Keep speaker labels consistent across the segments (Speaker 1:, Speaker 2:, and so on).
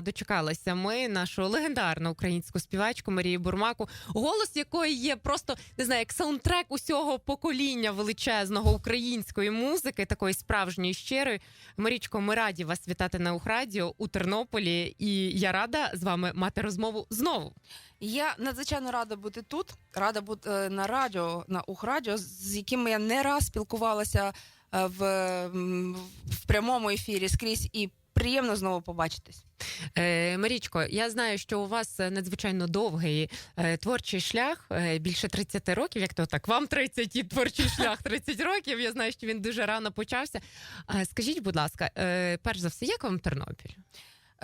Speaker 1: Дочекалися ми нашу легендарну українську співачку Марію Бурмаку, голос якої є просто не знаю, як саундтрек усього покоління величезного української музики, такої справжньої щирої. Марічко, ми раді вас вітати на Ухрадіо у Тернополі, і я рада з вами мати розмову знову.
Speaker 2: Я надзвичайно рада бути тут, рада бути е, на радіо, на Ухрадіо, з яким я не раз спілкувалася е, в, в прямому ефірі скрізь і приємно знову побачитись.
Speaker 1: Е, Марічко, я знаю, що у вас е, надзвичайно довгий е, творчий шлях, е, більше 30 років. Як то так? Вам 30 і творчий шлях 30 років. Я знаю, що він дуже рано почався. Е, скажіть, будь ласка, е, перш за все, як вам Тернопіль?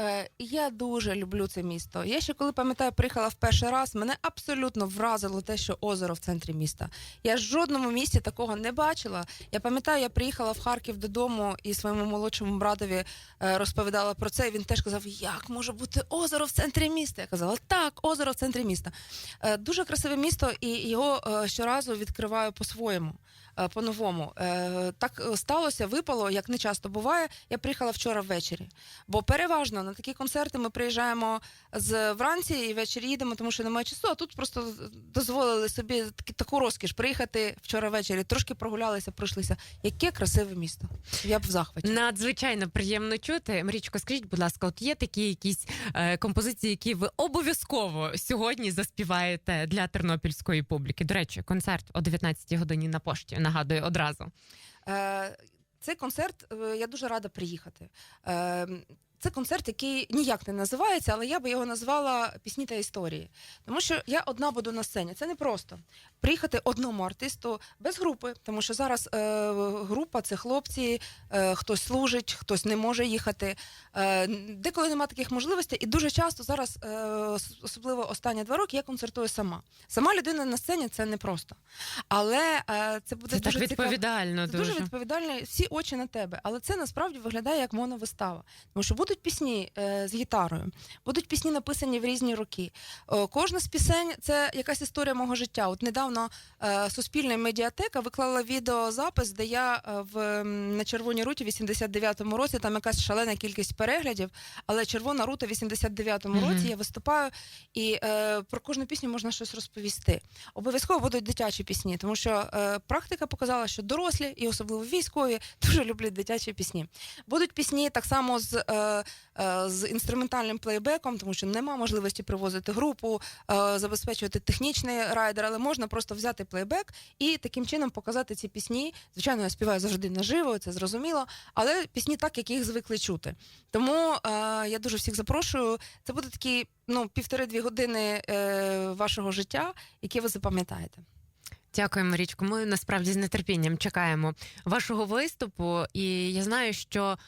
Speaker 2: Е, я дуже люблю це місто. Я ще коли пам'ятаю, приїхала в перший раз. Мене абсолютно вразило те, що озеро в центрі міста. Я в жодному місті такого не бачила. Я пам'ятаю, я приїхала в Харків додому і своєму молодшому братові е, розповідала про це. Він теж казав, як може бути озеро в центрі міста. Я казала, так, озеро в центрі міста. Е, дуже красиве місто, і його щоразу відкриваю по-своєму. По-новому так сталося, випало, як не часто буває. Я приїхала вчора ввечері. Бо переважно на такі концерти ми приїжджаємо з вранці і ввечері їдемо, тому що немає часу. А тут просто дозволили собі таку розкіш приїхати вчора ввечері. Трошки прогулялися, пройшлися. Яке красиве місто. Я б в захваті.
Speaker 1: Надзвичайно приємно чути. Марічко, скажіть, будь ласка, от є такі якісь е, композиції, які ви обов'язково сьогодні заспіваєте для тернопільської публіки? До речі, концерт о 19-й годині на пошті. Нагадую одразу.
Speaker 2: Е, Цей концерт е, я дуже рада приїхати. Це концерт, який ніяк не називається, але я би його назвала пісні та історії. Тому що я одна буду на сцені. Це не просто приїхати одному артисту без групи, тому що зараз е, група це хлопці, е, хтось служить, хтось не може їхати. Е, деколи немає таких можливостей, і дуже часто зараз, е, особливо останні два роки, я концертую сама. Сама людина на сцені це не просто. Але е, це буде
Speaker 1: Це
Speaker 2: дуже цікаво.
Speaker 1: відповідально.
Speaker 2: Це
Speaker 1: Дуже,
Speaker 2: дуже відповідально, всі очі на тебе, але це насправді виглядає як моновистава. Тому що будуть пісні е, з гітарою, будуть пісні написані в різні роки. О, кожна з пісень це якась історія мого життя. От недавно е, Суспільна медіатека виклала відеозапис, де я е, в на червоній руті в 89-му році там якась шалена кількість переглядів, але червона рута в 89-му
Speaker 1: Мгм.
Speaker 2: році я виступаю, і е, про кожну пісню можна щось розповісти. Обов'язково будуть дитячі пісні, тому що е, практика показала, що дорослі і особливо військові дуже люблять дитячі пісні. Будуть пісні так само з, е, е, з інструментальним плейбеком, тому що нема можливості привозити групу, е, забезпечувати технічний райдер, але можна просто взяти плейбек і таким чином показати ці пісні. Звичайно, я співаю завжди наживо, це зрозуміло, але пісні так, як їх звикли чути. Тому е, я дуже всіх запрошую. Це буде такі ну півтори-дві години е, вашого життя, які ви запам'ятаєте.
Speaker 1: Дякую, Марічко. Ми насправді з нетерпінням чекаємо вашого виступу, і я знаю, що.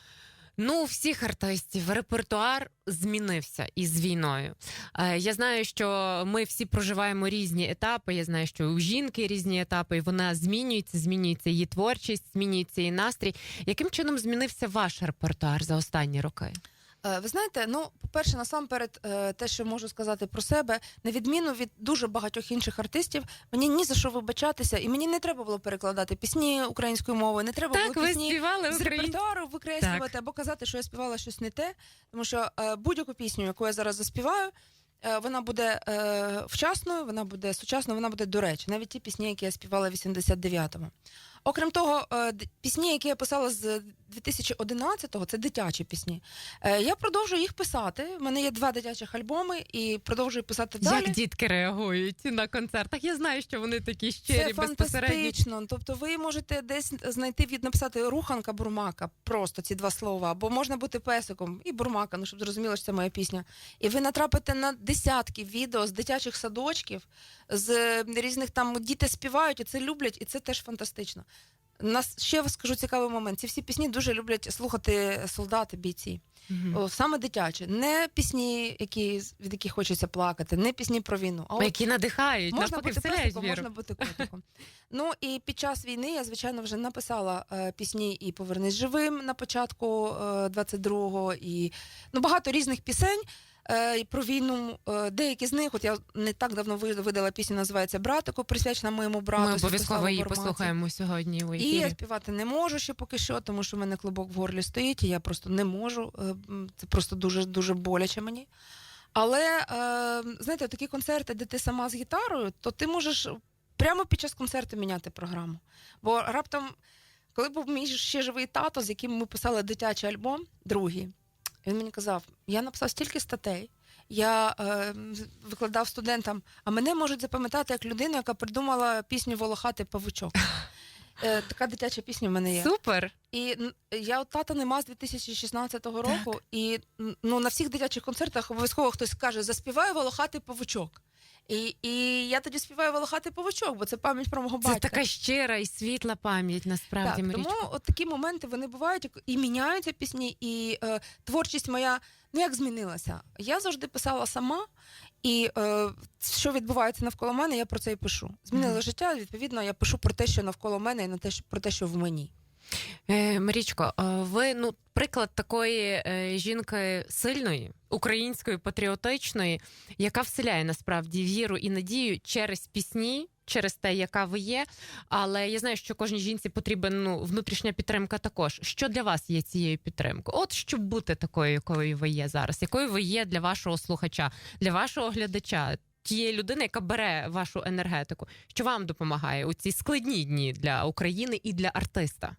Speaker 1: Ну, у всіх артистів репертуар змінився із війною. Е, я знаю, що ми всі проживаємо різні етапи. Я знаю, що у жінки різні етапи, і вона змінюється, змінюється її творчість, змінюється її настрій. Яким чином змінився ваш репертуар за останні роки?
Speaker 2: Е, Ви знаєте, ну по-перше, насамперед, е, те, що можу сказати про себе, на відміну від дуже багатьох інших артистів, мені ні за що вибачатися, і мені не треба було перекладати пісні українською мовою, не треба
Speaker 1: Так,
Speaker 2: було пісні
Speaker 1: співали
Speaker 2: з репертуару викреслювати або казати, що я співала щось не те, тому що е, будь-яку пісню, яку я зараз заспіваю. Вона буде е, вчасною, вона буде сучасною, вона буде до речі, навіть ті пісні, які я співала в 89-му. Окрім того, е, пісні, які я писала з 2011-го, це дитячі пісні. Е, Я продовжую їх писати. У мене є два дитячих альбоми і продовжую писати далі.
Speaker 1: Як дітки реагують на концертах? Я знаю, що вони такі щирі,
Speaker 2: Це фантастично. Тобто, ви можете десь знайти від написати руханка бурмака, просто ці два слова, або можна бути песиком і бурмака, ну щоб зрозуміло, що це моя пісня. І ви натрапите на десятки відео з дитячих садочків, з різних там діти співають, і це люблять, і це теж фантастично. Нас ще скажу цікавий момент. Ці всі пісні дуже люблять слухати солдати, бійці.
Speaker 1: Мгм.
Speaker 2: О, саме дитячі, не пісні, які від яких хочеться плакати, не пісні про війну. А от
Speaker 1: Які надихають,
Speaker 2: Можна бути песиком, можна бути котиком. Ну і під час війни я, звичайно, вже написала е, пісні і Повернись живим на початку е, 22-го, і ну, багато різних пісень. Е, Про війну е, деякі з них, от я не так давно видала пісню, називається Братику, присвячена моєму брату.
Speaker 1: Ми обов'язково її послухаємо сьогодні у
Speaker 2: І я співати не можу ще поки що, тому що в мене клубок в горлі стоїть, і я просто не можу е, це просто дуже дуже боляче мені. Але е, знаєте, такі концерти, де ти сама з гітарою, то ти можеш прямо під час концерту міняти програму. Бо раптом, коли був мій ще живий тато, з яким ми писали дитячий альбом, другий, він мені казав: я написав стільки статей. Я е, викладав студентам, а мене можуть запам'ятати як людину, яка придумала пісню Волохатий павучок. Е, така дитяча пісня в мене є.
Speaker 1: Супер.
Speaker 2: І я от тата нема з 2016 року, і ну, на всіх дитячих концертах обов'язково хтось каже: заспіваю волохатий павучок. І, і я тоді співаю волохатий павучок, бо це пам'ять про мого
Speaker 1: Це така щира і світла пам'ять, насправді,
Speaker 2: так,
Speaker 1: Марічко.
Speaker 2: тому от такі моменти вони бувають і міняються пісні, і е, творчість моя ну як змінилася. Я завжди писала сама, і е, що відбувається навколо мене, я про це і пишу. Змінило
Speaker 1: Мгм.
Speaker 2: життя. Відповідно, я пишу про те, що навколо мене, і на те, що про те, що в мені.
Speaker 1: Е, Марічко, е, ви ну приклад такої е, жінки сильної, української, патріотичної, яка вселяє насправді віру і надію через пісні. Через те, яка ви є, але я знаю, що кожній жінці потрібен ну внутрішня підтримка. Також що для вас є цією підтримкою? От щоб бути такою, якою ви є зараз, якою ви є для вашого слухача, для вашого глядача, тієї людини, яка бере вашу енергетику, що вам допомагає у ці складні дні для України і для артиста.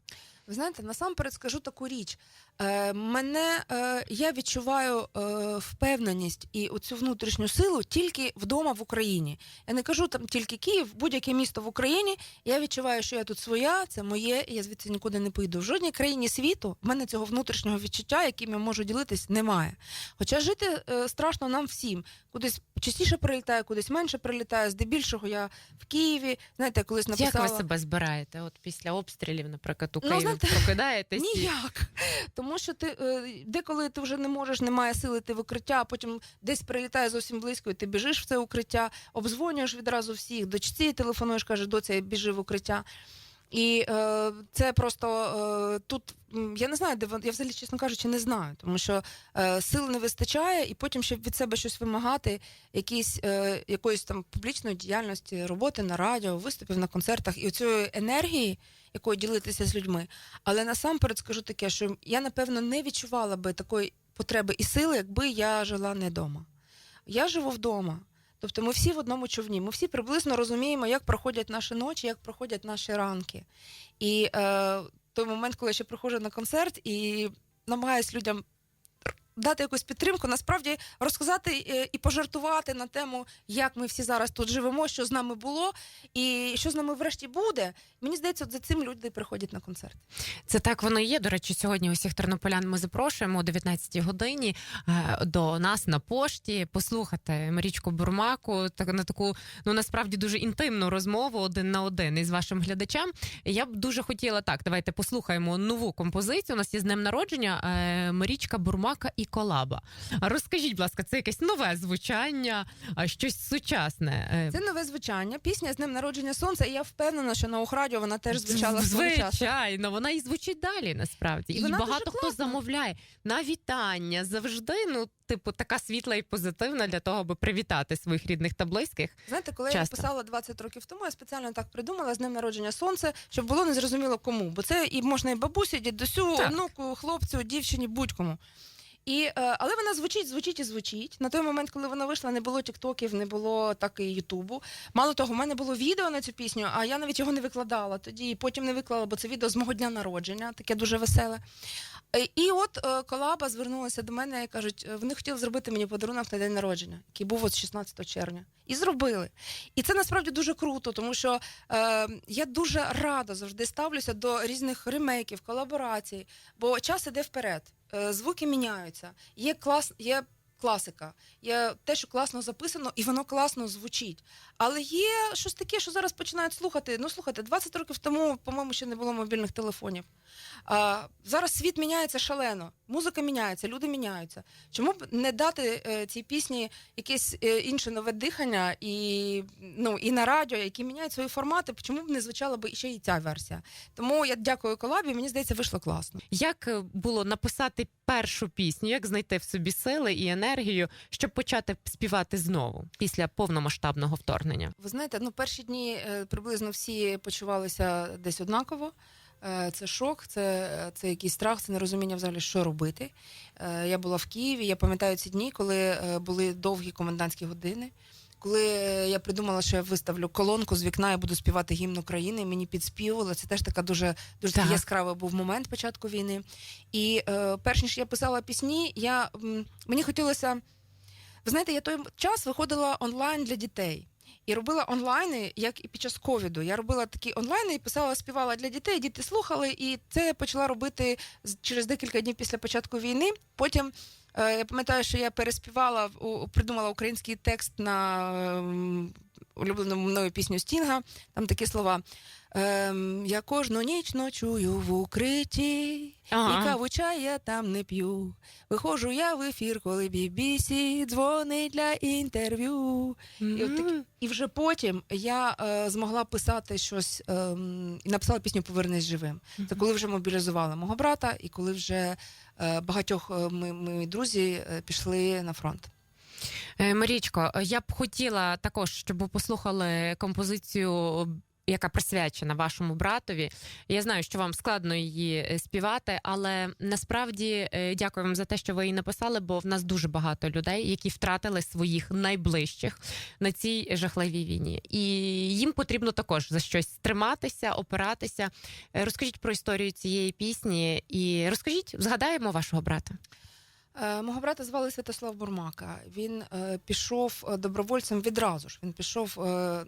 Speaker 2: Ви знаєте, насамперед скажу таку річ. Е, мене е, я відчуваю е, впевненість і оцю внутрішню силу тільки вдома в Україні. Я не кажу там тільки Київ, будь-яке місто в Україні. Я відчуваю, що я тут своя, це моє, я звідси нікуди не поїду. В жодній країні світу в мене цього внутрішнього відчуття, яким я можу ділитись, немає. Хоча жити страшно нам всім. Кудись частіше прилітає, кудись менше прилітає. Здебільшого я в Києві. Знаєте, я колись написала...
Speaker 1: Як ви себе збираєте? От після обстрілів, наприклад, у
Speaker 2: Ну,
Speaker 1: Києві
Speaker 2: знаєте,
Speaker 1: прокидаєтесь?
Speaker 2: Ніяк. Тому що ти е, деколи ти вже не можеш, немає сили ти в укриття, а потім десь прилітає зовсім близько, і ти біжиш в це укриття, обдзвонюєш відразу всіх, дочці телефонуєш, каже, доця, я біжи в укриття. І е, це просто е, тут я не знаю, де я взагалі, чесно кажучи, не знаю, тому що е, сил не вистачає, і потім, щоб від себе щось вимагати, якісь е, якоїсь там публічної діяльності, роботи на радіо, виступів на концертах і оцієї енергії, якою ділитися з людьми. Але насамперед скажу таке, що я напевно не відчувала би такої потреби і сили, якби я жила не вдома. Я живу вдома. Тобто ми всі в одному човні. Ми всі приблизно розуміємо, як проходять наші ночі, як проходять наші ранки. І е, той момент, коли я ще приходжу на концерт і намагаюсь людям дати якусь підтримку, насправді розказати е, і пожартувати на тему, як ми всі зараз тут живемо, що з нами було, і що з нами врешті буде. Мені здається, от за цим люди приходять на концерт.
Speaker 1: Це так воно і є. До речі, сьогодні усіх тернополян ми запрошуємо о 19 годині е, до нас на пошті послухати Марічку Бурмаку так на таку ну насправді дуже інтимну розмову один на один із вашим глядачем. Я б дуже хотіла так. Давайте послухаємо нову композицію. У нас є з днем народження е, Марічка Бурмака і Колаба. А Розкажіть, будь ласка, це якесь нове звучання, а щось сучасне. Е,
Speaker 2: Це нове звучання. Пісня з днем народження сонця. І я впевнена, що на Охрадіо вона теж звучала часу.
Speaker 1: Звичайно, вона і звучить далі насправді.
Speaker 2: І
Speaker 1: І,
Speaker 2: вона
Speaker 1: багато хто замовляє на вітання завжди. Ну, типу, така світла і позитивна для того, аби привітати своїх рідних та близьких.
Speaker 2: Знаєте, коли
Speaker 1: Часто.
Speaker 2: я писала 20 років тому, я спеціально так придумала з днем народження сонце, щоб було незрозуміло кому. Бо це і можна і бабусі, і дідусю,
Speaker 1: Так.
Speaker 2: онуку, хлопцю, дівчині, будь-кому. І, е, але вона звучить, звучить і звучить. На той момент, коли вона вийшла, не було тіктоків, не було так і Ютубу. Мало того, в мене було відео на цю пісню, а я навіть його не викладала тоді. І потім не виклала, бо це відео з мого дня народження, таке дуже веселе. Е, І от е, колаба звернулася до мене і кажуть, вони хотіли зробити мені подарунок на день народження, який був от 16 червня. І зробили. І це насправді дуже круто, тому що е, я дуже рада завжди ставлюся до різних ремейків, колаборацій, бо час іде вперед, звуки міняються. Є клас, є класика, є те, що класно записано, і воно класно звучить. Але є щось таке, що зараз починають слухати. Ну, слухайте, 20 років тому, по-моєму, ще не було мобільних телефонів. А, зараз світ міняється шалено, музика міняється, люди міняються. Чому б не дати е, цій пісні якесь е, інше нове дихання і, ну, і на радіо, які міняють свої формати? Чому б не звучала б ще і ця версія? Тому я дякую колабі, мені здається, вийшло класно.
Speaker 1: Як е, було написати першу пісню, як знайти в собі сили і енергію, щоб почати співати знову після повномасштабного вторгнення?
Speaker 2: Ви знаєте, ну перші дні е, приблизно всі почувалися десь однаково. Е, Це шок, це, це якийсь страх, це нерозуміння взагалі, що робити. Е, Я була в Києві. Я пам'ятаю ці дні, коли е, були довгі комендантські години. Коли е, я придумала, що я виставлю колонку з вікна і буду співати гімн України, і мені підспівували. Це теж така дуже дуже
Speaker 1: Так.
Speaker 2: яскравий був момент початку війни. І е, перш ніж я писала пісні, я м, мені хотілося. Ви знаєте, я той час виходила онлайн для дітей. І робила онлайни, як і під час ковіду. Я робила такі онлайни і писала, співала для дітей. Діти слухали, і це я почала робити через декілька днів після початку війни. Потім е, я пам'ятаю, що я переспівала, придумала український текст на улюбленому улюблену мною пісню Стінга. Там такі слова. Ем, я кожну ніч ночую в укритті, і каву чай я там не п'ю. Виходжу я в ефір, коли BBC дзвонить для інтерв'ю. І, от такі- і вже потім я е, змогла писати щось ем, і написала пісню Повернись живим. Це коли вже мобілізували мого брата, і коли вже е, багатьох е, ми, ми друзі е, пішли на фронт.
Speaker 1: Е, Марічко, я б хотіла також, щоб ви послухали композицію. Яка присвячена вашому братові. Я знаю, що вам складно її е, співати, але насправді е, дякую вам за те, що ви її написали, бо в нас дуже багато людей, які втратили своїх найближчих на цій жахливій війні. І їм потрібно також за щось триматися, опиратися. Е, Розкажіть про історію цієї пісні і розкажіть, згадаємо вашого брата.
Speaker 2: Е, Мого брата звали Святослав Бурмака. Він е, пішов е, добровольцем відразу ж. Він пішов е,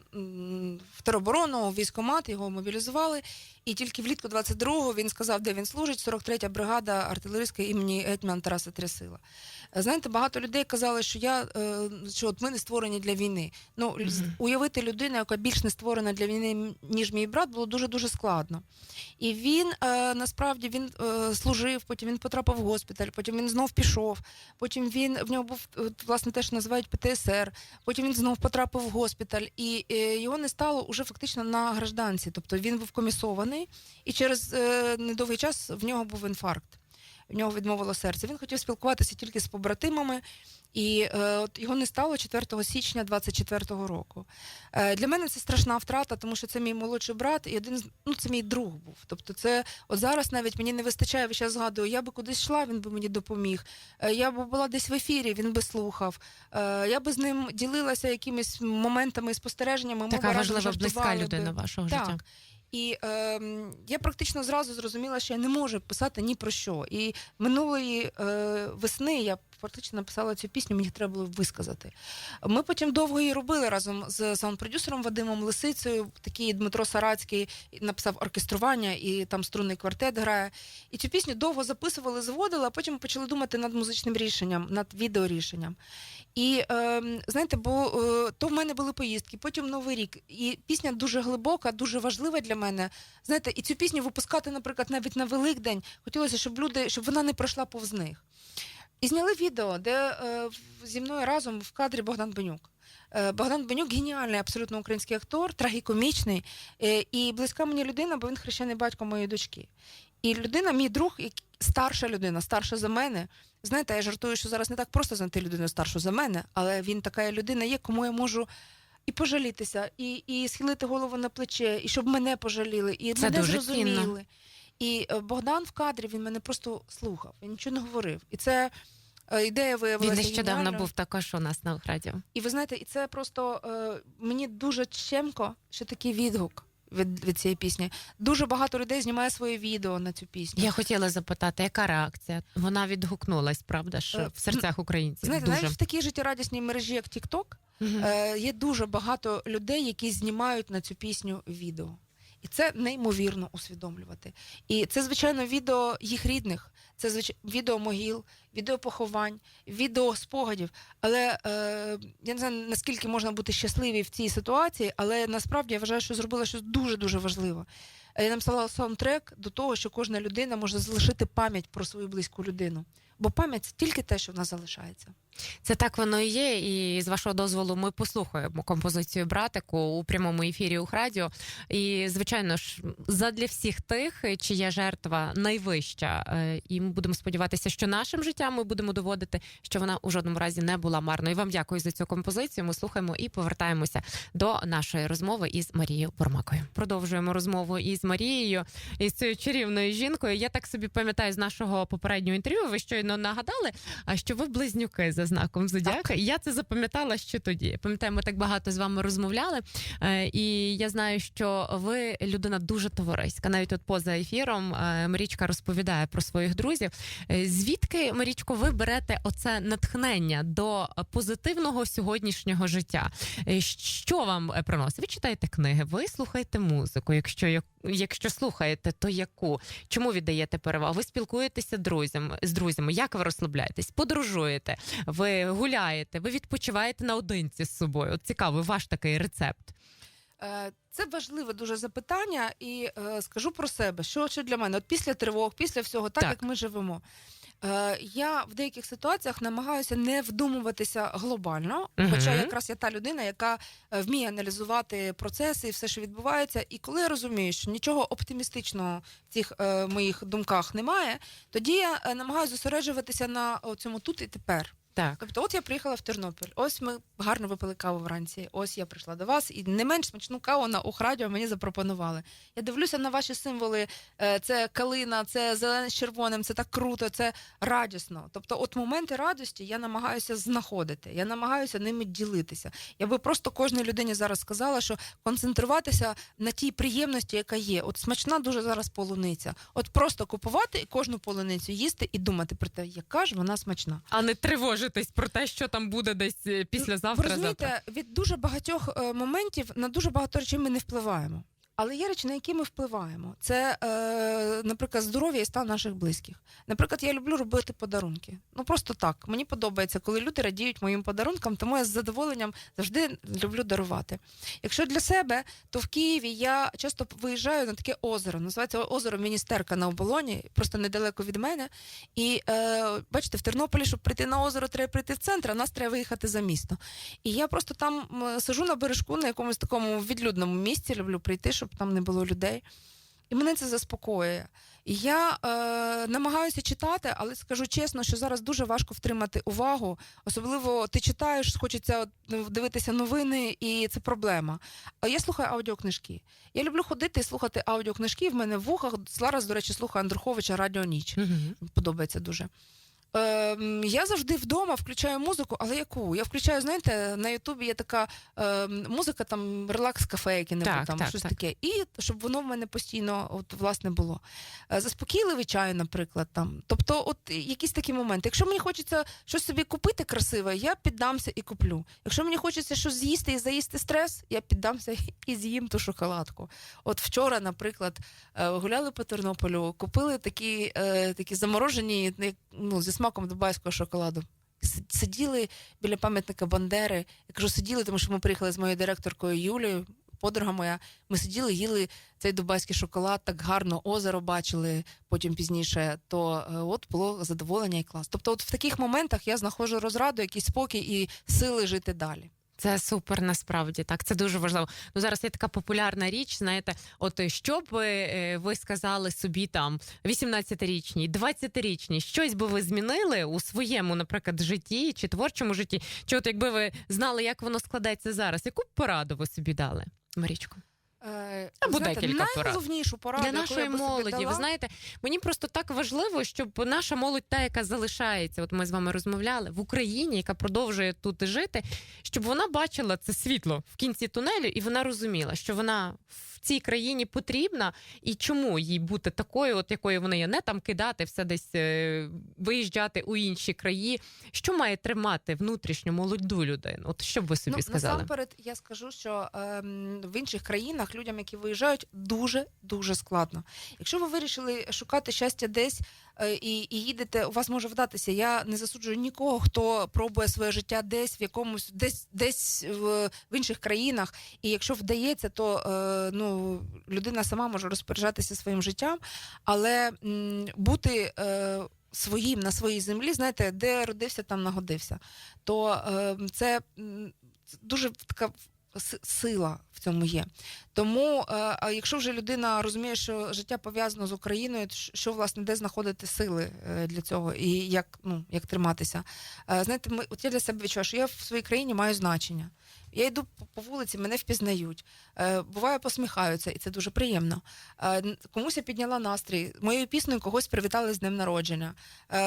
Speaker 2: в тероборону, в військкомат, його мобілізували. І тільки влітку 22-го він сказав, де він служить, 43-я бригада артилерійська імені Гетьмана Тараса Трясила. Знаєте, багато людей казали, що я е, що от ми не створені для війни. Ну, з- уявити людину, яка більш не створена для війни, ніж мій брат, було дуже дуже складно. І він е, насправді він е, служив, потім він потрапив в госпіталь, потім він знов пішов. Потім він в нього був власне те, що називають ПТСР. Потім він знов потрапив в госпіталь, і е, його не стало уже фактично на гражданці. Тобто він був комісований, і через е, недовгий час в нього був інфаркт. В нього відмовило серце. Він хотів спілкуватися тільки з побратимами, і е, от його не стало 4 січня 24-го року. Е, для мене це страшна втрата, тому що це мій молодший брат, і один з ну це мій друг був. Тобто, це от зараз навіть мені не вистачає. Я згадую, я би кудись йшла, він би мені допоміг. Е, Я б була десь в ефірі, він би слухав. Е, Я би з ним ділилася якимись моментами і спостереженнями. ми
Speaker 1: Така важлива, близька людина вашого
Speaker 2: Так. І е, я практично зразу зрозуміла, що я не можу писати ні про що. І минулої е, весни я практично написала цю пісню, мені треба було висказати. Ми потім довго її робили разом з саунд-продюсером Вадимом Лисицею. Такий Дмитро Сарацький написав оркестрування, і там струнний квартет грає. І цю пісню довго записували, зводили, а потім почали думати над музичним рішенням, над відеорішенням. І е, знаєте, бо е, то в мене були поїздки, потім Новий рік. І пісня дуже глибока, дуже важлива для мене. Знаєте, і цю пісню випускати, наприклад, навіть на Великдень. Хотілося, щоб люди, щоб вона не пройшла повз них. І зняли відео, де е, зі мною разом в кадрі Богдан Бенюк. Е, Богдан Бенюк геніальний абсолютно український актор, трагікомічний е, і близька мені людина, бо він хрещений батько моєї дочки. І людина, мій друг, старша людина, старша за мене. Знаєте, я жартую, що зараз не так просто знайти людину старшу за мене, але він така людина є, кому я можу і пожалітися, і, і схилити голову на плече, і щоб мене пожаліли, і
Speaker 1: Це
Speaker 2: мене
Speaker 1: дуже
Speaker 2: зрозуміли.
Speaker 1: цінно.
Speaker 2: І е, Богдан в кадрі він мене просто слухав, він нічого не говорив. І це е, ідея
Speaker 1: Він нещодавно
Speaker 2: геніальною.
Speaker 1: був також у нас на радіо.
Speaker 2: І ви знаєте, і це просто е, мені дуже чемко, що такий відгук від, від цієї пісні. Дуже багато людей знімає своє відео на цю пісню.
Speaker 1: Я хотіла запитати, яка реакція? Вона відгукнулась, правда ж, в серцях українців.
Speaker 2: Знаєте,
Speaker 1: Дуже.
Speaker 2: навіть в такій життєрадісній мережі, як TikTok. Е, є дуже багато людей, які знімають на цю пісню відео. І це неймовірно усвідомлювати. І це, звичайно, відео їх рідних, це звичайно відео могіл, відео поховань, відео спогадів. Але е, я не знаю, наскільки можна бути щасливі в цій ситуації, але насправді я вважаю, що зробила щось дуже дуже важливе. Е, Я написала саундтрек до того, що кожна людина може залишити пам'ять про свою близьку людину. Бо пам'ять це тільки те, що в нас залишається.
Speaker 1: Це так воно і є. І з вашого дозволу ми послухаємо композицію братику у прямому ефірі Ухрадіо. І звичайно ж, задля всіх тих, чия жертва найвища. Е, І ми будемо сподіватися, що нашим життям ми будемо доводити, що вона у жодному разі не була марною. Вам дякую за цю композицію. Ми слухаємо і повертаємося до нашої розмови із Марією Бурмакою. Продовжуємо розмову із Марією, із цією чарівною жінкою. Я так собі пам'ятаю з нашого попереднього інтерв'ю. Ви щойно нагадали, а що ви близнюки за знаком зодіака. І я це запам'ятала ще тоді. Пам'ятаю, ми так багато з вами розмовляли. Е, І я знаю, що ви людина дуже товариська. Навіть от поза ефіром е, Марічка розповідає про своїх друзів. Е, Звідки Марічко, ви берете оце натхнення до позитивного сьогоднішнього життя? Що вам приносить? Ви читаєте книги, ви слухаєте музику. Якщо як- якщо слухаєте, то яку? Чому віддаєте перевагу? Ви спілкуєтеся друзям з друзями? Як ви розслабляєтесь? Подорожуєте, ви гуляєте, ви відпочиваєте наодинці з собою? От цікавий ваш такий рецепт.
Speaker 2: Е, Це важливе дуже запитання, і е, скажу про себе, що, що для мене, от після тривог, після всього, так,
Speaker 1: Так.
Speaker 2: як ми живемо. Е, я в деяких ситуаціях намагаюся не вдумуватися глобально,
Speaker 1: угу.
Speaker 2: хоча якраз я та людина, яка е, вміє аналізувати процеси і все, що відбувається. І коли я розумію, що нічого оптимістичного в цих е, моїх думках немає, тоді я намагаюся зосереджуватися на цьому тут і тепер.
Speaker 1: Так.
Speaker 2: Тобто, от я приїхала в Тернопіль, ось ми гарно випили каву вранці. Ось я прийшла до вас, і не менш смачну каву на Ухрадіо мені запропонували. Я дивлюся на ваші символи. е, Це калина, це зелене з червоним, це так круто, це радісно. Тобто, от моменти радості я намагаюся знаходити, я намагаюся ними ділитися. Я би просто кожній людині зараз сказала, що концентруватися на тій приємності, яка є. От смачна дуже зараз полуниця. От просто купувати кожну полуницю їсти і думати про те, яка ж вона смачна.
Speaker 1: А не тривожитись про те, що там буде десь е, післязавтра.
Speaker 2: розумієте, від дуже багатьох е, моментів на дуже багато речей ми не впливаємо. Але є речі, на які ми впливаємо. Це, е, наприклад, здоров'я і стан наших близьких. Наприклад, я люблю робити подарунки. Ну просто так. Мені подобається, коли люди радіють моїм подарункам, тому я з задоволенням завжди люблю дарувати. Якщо для себе, то в Києві я часто виїжджаю на таке озеро. Називається озеро Міністерка на оболоні, просто недалеко від мене. І е, бачите, в Тернополі, щоб прийти на озеро, треба прийти в центр, а нас треба виїхати за місто. І я просто там сижу на бережку на якомусь такому відлюдному місці, люблю прийти, щоб там не було людей. І мене це заспокоює. І я е, намагаюся читати, але скажу чесно, що зараз дуже важко втримати увагу. Особливо ти читаєш, хочеться ну, дивитися новини, і це проблема. А я слухаю аудіокнижки. Я люблю ходити і слухати аудіокнижки. В мене в вухах зараз, до речі, слухаю Андруховича Радіо Ніч.
Speaker 1: Мгм.
Speaker 2: Подобається дуже. Ем, я завжди вдома включаю музику, але яку? Я включаю, знаєте, на Ютубі є така ем, музика, там релакс кафе, яке-небудь
Speaker 1: Так,
Speaker 2: там
Speaker 1: так,
Speaker 2: щось
Speaker 1: так.
Speaker 2: таке. І щоб воно в мене постійно от, власне було. Е, Заспокійливий чай, наприклад. Там. Тобто, от якісь такі моменти. Якщо мені хочеться щось собі купити красиве, я піддамся і куплю. Якщо мені хочеться щось з'їсти і заїсти стрес, я піддамся і з'їм ту шоколадку. От вчора, наприклад, е, гуляли по Тернополю, купили такі, е, такі заморожені ну, зі смаком дубайського шоколаду. Сиділи біля пам'ятника Бандери. Я кажу, сиділи, тому що ми приїхали з моєю директоркою Юлією, подруга моя. Ми сиділи, їли цей дубайський шоколад, так гарно озеро бачили потім пізніше. То е, от було задоволення і клас. Тобто, от в таких моментах я знаходжу розраду, якийсь спокій і сили жити далі.
Speaker 1: Це супер насправді так. Це дуже важливо. Ну зараз є така популярна річ. Знаєте, от е, що б е, ви сказали собі там 18-річній, 20-річній, щось би ви змінили у своєму, наприклад, житті чи творчому житті? Чи от якби ви знали, як воно складається зараз? Яку б пораду ви собі дали, Марічко?
Speaker 2: Е,
Speaker 1: Або
Speaker 2: знаєте,
Speaker 1: декілька
Speaker 2: найголовнішу пораду,
Speaker 1: Для
Speaker 2: яку
Speaker 1: нашої
Speaker 2: я би собі
Speaker 1: молоді,
Speaker 2: дала,
Speaker 1: ви знаєте, мені просто так важливо, щоб наша молодь, та яка залишається, от ми з вами розмовляли в Україні, яка продовжує тут жити, щоб вона бачила це світло в кінці тунелю, і вона розуміла, що вона в цій країні потрібна, і чому їй бути такою, от якою вона є, не там кидати все десь е, виїжджати у інші краї. Що має тримати внутрішню молоду людину? От що б ви собі
Speaker 2: ну,
Speaker 1: сказали?
Speaker 2: Насамперед, я скажу, що ем, в інших країнах людям, які виїжджають, дуже дуже складно. Якщо ви вирішили шукати щастя десь е, і, і їдете, у вас може вдатися. Я не засуджую нікого, хто пробує своє життя десь в якомусь, десь десь в, в інших країнах. І якщо вдається, то е, ну людина сама може розпоряджатися своїм життям, але м, бути. Е, своїм на своїй землі, знаєте, де родився, там нагодився. То е, це дуже така сила в цьому є. Тому, е, якщо вже людина розуміє, що життя пов'язано з Україною, що- власне де знаходити сили е, для цього і як, ну, як триматися? Е, Знаєте, ми от я для себе відчуваю, що я в своїй країні маю значення. Я йду по- вулиці, мене впізнають. Буває, посміхаються, і це дуже приємно. Комусь я підняла настрій. Моєю піснею когось привітали з днем народження.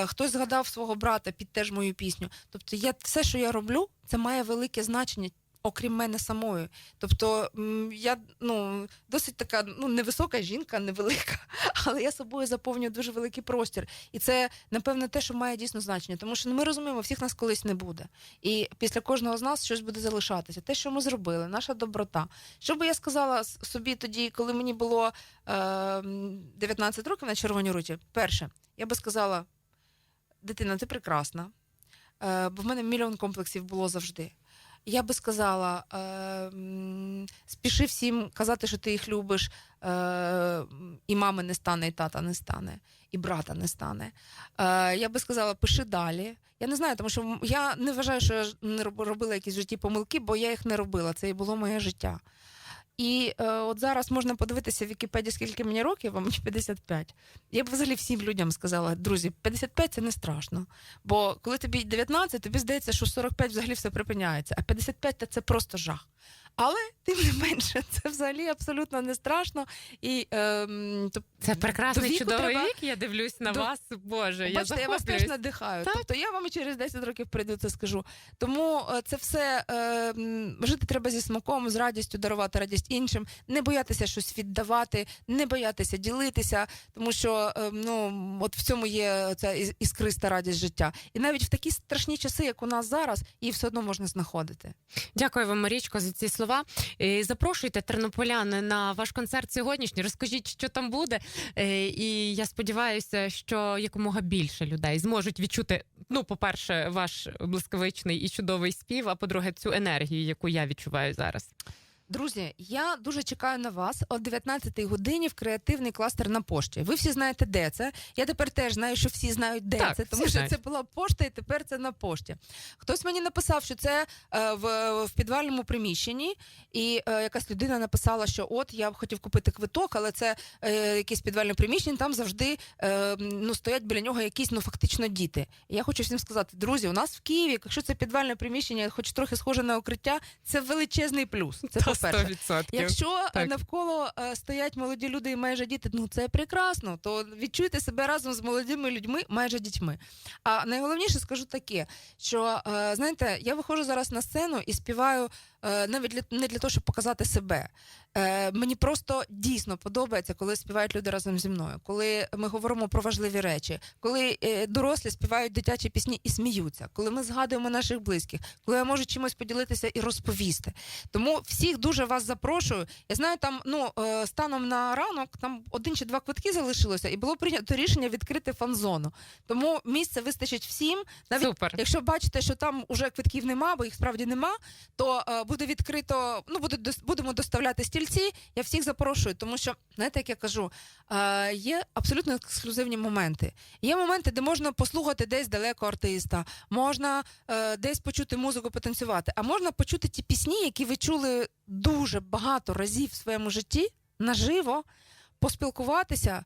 Speaker 2: Хтось згадав свого брата під теж мою пісню. Тобто, я все, що я роблю, це має велике значення. Окрім мене самої, тобто я ну досить така ну невисока жінка, невелика, але я собою заповнюю дуже великий простір, і це напевно те, що має дійсно значення, тому що ну, ми розуміємо, всіх нас колись не буде, і після кожного з нас щось буде залишатися. Те, що ми зробили, наша доброта. Що би я сказала собі тоді, коли мені було е, 19 років на червоній руті? Перше, я би сказала: дитина, ти прекрасна, е, бо в мене мільйон комплексів було завжди. Я би сказала, е, спіши всім казати, що ти їх любиш, е, і мами не стане, і тата не стане, і брата не стане. Е, я би сказала, пиши далі. Я не знаю, тому що я не вважаю, що я не робила якісь житті помилки, бо я їх не робила. Це і було моє життя. І е, от зараз можна подивитися в Вікіпедії, скільки мені років, а мені 55. Я б взагалі всім людям сказала, друзі, 55 це не страшно. Бо коли тобі 19, тобі здається, що 45 взагалі все припиняється, а 55 та це просто жах. Але тим не менше, це взагалі абсолютно не страшно. І ем, то,
Speaker 1: Це прекрасний
Speaker 2: до
Speaker 1: чудовий
Speaker 2: треба-
Speaker 1: вік. Я дивлюсь на
Speaker 2: до-
Speaker 1: вас. Боже, я
Speaker 2: Бачите, я вас теж надихаю.
Speaker 1: Так.
Speaker 2: Тобто я вам і через 10 років прийду це скажу. Тому е, це все е, жити треба зі смаком, з радістю дарувати радість іншим, не боятися щось віддавати, не боятися ділитися, тому що е, ну от в цьому є ця іскриста радість життя. І навіть в такі страшні часи, як у нас зараз, її все одно можна знаходити.
Speaker 1: Дякую вам, Марічко, за ці слова. Е, Запрошуйте тернополяни на ваш концерт сьогоднішній. Розкажіть, що там буде. Е, І я сподіваюся, що якомога більше людей зможуть відчути. Ну, по-перше, ваш блискавичний і чудовий спів. А по-друге, цю енергію, яку я відчуваю зараз.
Speaker 2: Друзі, я дуже чекаю на вас о 19-й годині в креативний кластер на пошті. Ви всі знаєте, де це. Я тепер теж знаю, що всі знають, де
Speaker 1: Так,
Speaker 2: це, тому що
Speaker 1: знають.
Speaker 2: це була пошта, і тепер це на пошті. Хтось мені написав, що це е, в, в підвальному приміщенні, і е, якась людина написала, що от я б хотів купити квиток, але це е, якесь підвальне приміщення. Там завжди е, ну стоять біля нього якісь ну фактично діти. І я хочу всім сказати, друзі, у нас в Києві, якщо це підвальне приміщення, хоч трохи схоже на укриття, це величезний плюс. Це перше.
Speaker 1: 100%.
Speaker 2: Якщо
Speaker 1: Так.
Speaker 2: е, навколо е, стоять молоді люди і майже діти, ну це прекрасно. То відчуйте себе разом з молодими людьми, майже дітьми. А найголовніше скажу таке, що е, знаєте, я виходжу зараз на сцену і співаю навіть для, не для того, щоб показати себе. Е, мені просто дійсно подобається, коли співають люди разом зі мною, коли ми говоримо про важливі речі, коли е, дорослі співають дитячі пісні і сміються, коли ми згадуємо наших близьких, коли я можу чимось поділитися і розповісти. Тому всіх дуже вас запрошую. Я знаю, там ну е, станом на ранок там один чи два квитки залишилося, і було прийнято рішення відкрити фан-зону. Тому місце вистачить всім. Навіть
Speaker 1: Супер.
Speaker 2: Якщо бачите, що там уже квитків нема, бо їх справді нема, то е, буде відкрито. Ну буде будемо доставляти стільці. Я всіх запрошую, тому що знаєте, як я кажу, е, є абсолютно ексклюзивні моменти. Є моменти, де можна послухати десь далеко артиста, можна е, десь почути музику, потанцювати, а можна почути ті пісні, які ви чули дуже багато разів в своєму житті наживо, поспілкуватися.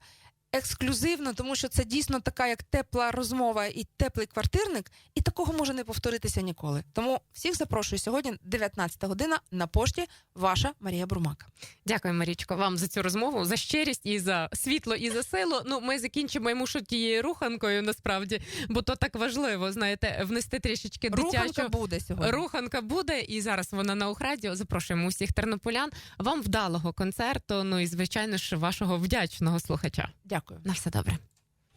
Speaker 2: Ексклюзивно, тому що це дійсно така як тепла розмова і теплий квартирник, і такого може не повторитися ніколи. Тому всіх запрошую сьогодні, 19 година на пошті. Ваша Марія Бурмак.
Speaker 1: Дякую, Марічко, вам за цю розмову, за щирість і за світло, і за силу. Ну, ми закінчимо я мушу тією руханкою, насправді, бо то так важливо, знаєте, внести трішечки
Speaker 2: Руханка буде сьогодні.
Speaker 1: Руханка буде, і зараз вона на Ухрадіо. Запрошуємо усіх тернополян. Вам вдалого концерту. Ну і звичайно ж вашого вдячного слухача.
Speaker 2: Дякую.
Speaker 1: На все добре.